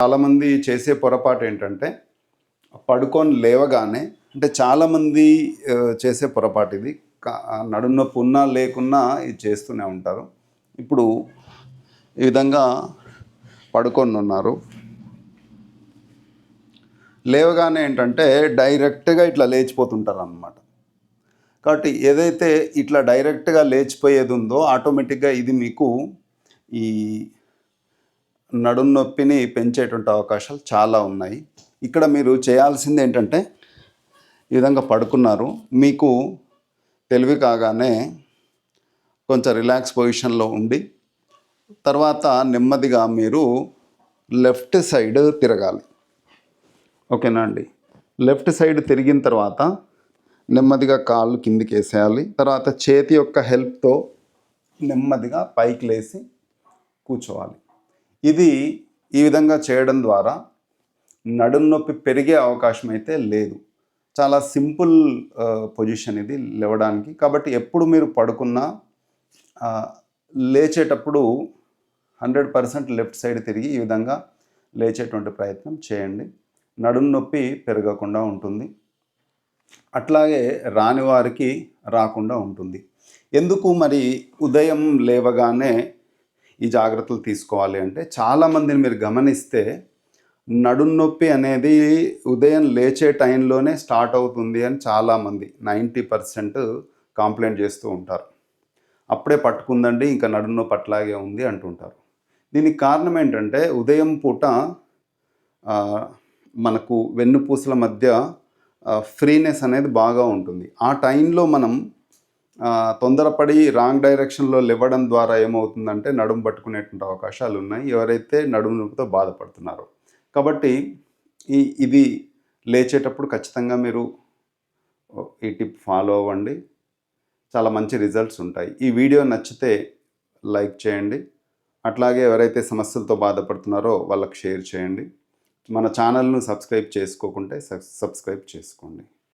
చాలామంది చేసే పొరపాటు ఏంటంటే పడుకొని లేవగానే అంటే చాలామంది చేసే పొరపాటు ఇది. కా- నొప్పి ఉన్నా లేకున్నా ఇది చేస్తూనే ఉంటారు. ఇప్పుడు ఈ విధంగా పడుకొని ఉన్నారు. లేవగానే ఏంటంటే డైరెక్ట్గా ఇట్లా లేచిపోతుంటారు అన్నమాట కాబట్టి ఏదైతే ఇట్లా డైరెక్ట్గా లేచిపోయేది ఉందో ఆటోమేటిక్గా ఇది మీకు ఈ నడుము నొప్పిని పెంచేటువంటి అవకాశాలు చాలా ఉన్నాయి. ఇక్కడ మీరు చేయాల్సింది ఏంటంటే ఈ విధంగా పడుకున్నారు. మీకు తెలివి కాగానే కొంచెం రిలాక్స్ పొజిషన్లో ఉండి తర్వాత నెమ్మదిగా మీరు లెఫ్ట్ సైడ్ తిరగాలి. ఓకేనా అండి? లెఫ్ట్ సైడ్ తిరిగిన తర్వాత నెమ్మదిగా కాళ్ళు కిందికి వేసేయాలి తర్వాత చేతి యొక్క హెల్ప్తో నెమ్మదిగా పైకి లేసి కూర్చోవాలి. ఇది ఈ విధంగా చేయడం ద్వారా నడుం నొప్పి పెరిగే అవకాశం అయితే లేదు. చాలా సింపుల్ పొజిషన్ ఇది లేవడానికి. కాబట్టి ఎప్పుడు మీరు పడుకున్నా లేచేటప్పుడు హండ్రెడ్ పర్సెంట్ లెఫ్ట్ సైడ్ తిరిగి ఈ విధంగా లేచేటువంటి ప్రయత్నం చేయండి. నడుం నొప్పి పెరగకుండా ఉంటుంది. అట్లాగే రాని వారికి రాకుండా ఉంటుంది. ఎందుకు మరి ఉదయం లేవగానే ఈ జాగ్రత్తలు తీసుకోవాలి అంటే చాలామందిని మీరు గమనిస్తే నడుం నొప్పి అనేది ఉదయం లేచే టైంలోనే స్టార్ట్ అవుతుంది అని చాలామంది నైంటీ పర్సెంట్ కాంప్లైంట్ చేస్తూ ఉంటారు. అప్పుడే పట్టుకుందండి ఇంకా నడుం నొప్పి అట్లాగే ఉంది అంటుంటారు. దీనికి కారణం ఏంటంటే ఉదయం పూట మనకు వెన్నుపూసల మధ్య ఫ్రీనెస్ అనేది బాగా ఉంటుంది. ఆ టైంలో మనం తొందరపడి రాంగ్ డైరెక్షన్లో లేవడం ద్వారా ఏమవుతుందంటే నడుము పట్టుకునేటువంటి అవకాశాలు ఉన్నాయి. ఎవరైతే నడుము నొప్పితో బాధపడుతున్నారో. కాబట్టి ఈ ఇది లేచేటప్పుడు ఖచ్చితంగా మీరు ఈ టిప్ ఫాలో అవ్వండి. చాలా మంచి రిజల్ట్స్ ఉంటాయి. ఈ వీడియో నచ్చితే లైక్ చేయండి. అట్లాగే ఎవరైతే సమస్యలతో బాధపడుతున్నారో వాళ్ళకి షేర్ చేయండి. మన ఛానల్ను సబ్స్క్రైబ్ చేసుకోకుంటే సబ్స్క్రైబ్ చేసుకోండి.